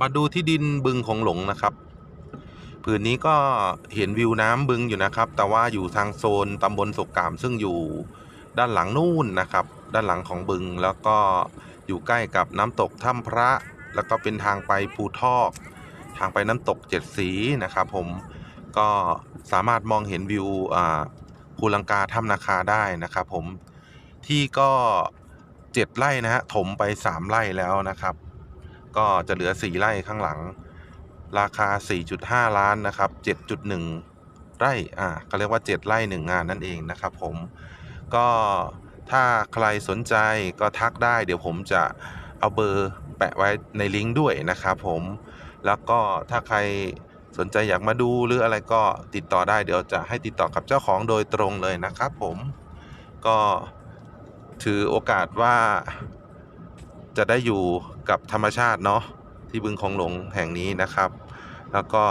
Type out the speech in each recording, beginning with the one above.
มาดูที่ดินบึงของหลงนะครับผืนนี้ก็เห็นวิวน้ำบึงอยู่นะครับ แต่ว่าอยู่ทางโซนตำบลสกกาม ซึ่งอยู่ด้านหลังนู่นนะครับ ด้านหลังของบึงแล้วก็อยู่ใกล้กับน้ำตกถ้ำพระ แล้วก็เป็นทางไปภูทอก ทางไปน้ำตกเจ็ดสีนะครับผมก็สามารถมองเห็นวิวภูลังกาถ้ำนาคาได้นะครับผมที่ก็เจ็ดไร่นะฮะถมไปสามไร่แล้วนะครับ ก็จะเหลือ 4 ไร่ข้างหลัง ราคา 4.5 ล้านนะครับ 7.1 ไร่อ่าก็เรียกว่า 7 ไร่ 1 งานนั่นเองนะครับผมก็ถ้าใครสนใจก็ทักได้ เดี๋ยวผมจะเอาเบอร์แปะไว้ในลิงก์ด้วยนะครับผมแล้วก็ถ้าใครสนใจอยากมาดูหรืออะไรก็ติดต่อได้เดี๋ยวจะให้ติดต่อกับเจ้าของโดยตรงเลยนะครับผมก็ถือโอกาสว่า จะได้อยู่กับธรรมชาติเนาะที่บึงคงหลงแห่งนี้นะครับ แล้วก็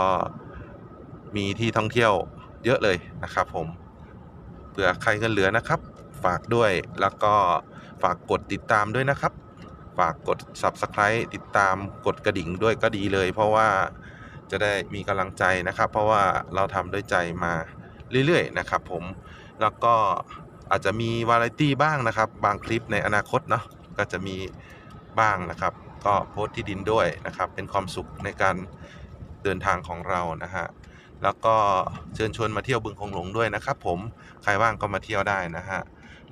มีที่ท่องเที่ยวเยอะเลยนะครับผมเผื่อใครเงินเหลือนะครับ ฝากด้วยแล้วก็ฝากกดติดตามด้วยนะครับ ฝากกด subscribe ติดตามกดกระดิ่งด้วยก็ดีเลย เพราะว่าจะได้มีกำลังใจนะครับ เพราะว่าเราทำด้วยใจมาเรื่อยๆนะครับ ผมแล้วก็อาจจะมีวาไรตี้บ้างนะครับ บางคลิปในอนาคตเนาะก็จะมี บ้างนะครับ ก็โพสต์ที่ดินด้วยนะครับ เป็นความสุขในการเดินทางของเรานะฮะแล้วก็เชิญชวนมาเที่ยวบึงคงหลงด้วยนะครับ ผมใครว่างก็มาเที่ยวได้นะฮะ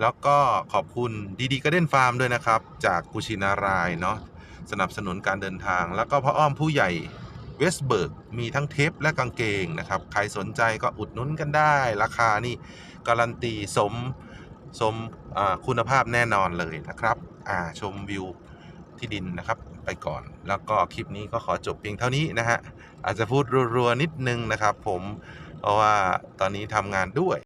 แล้วก็ขอบคุณดีดีก r เด้นฟาร์มด้วยนะครับ จากกุชินารายเนาะสนับสนุนการเดินทาง แล้วก็พ่ออ้อมผู้ใหญ่เวสเบิร์กมีทั้งเทปและกางเกงนะครับ ใครสนใจก็อุดหนุนกันได้ ราคานี่การันตีสมสมคุณภาพแน่นอนเลยนะครับ อ่าชมวิว ที่ดินนะครับไปก่อน แล้วก็คลิปนี้ก็ขอจบเพียงเท่านี้นะฮะอาจจะพูดรัวๆนิดนึงนะครับ ผมเพราะว่าตอนนี้ทำงานด้วย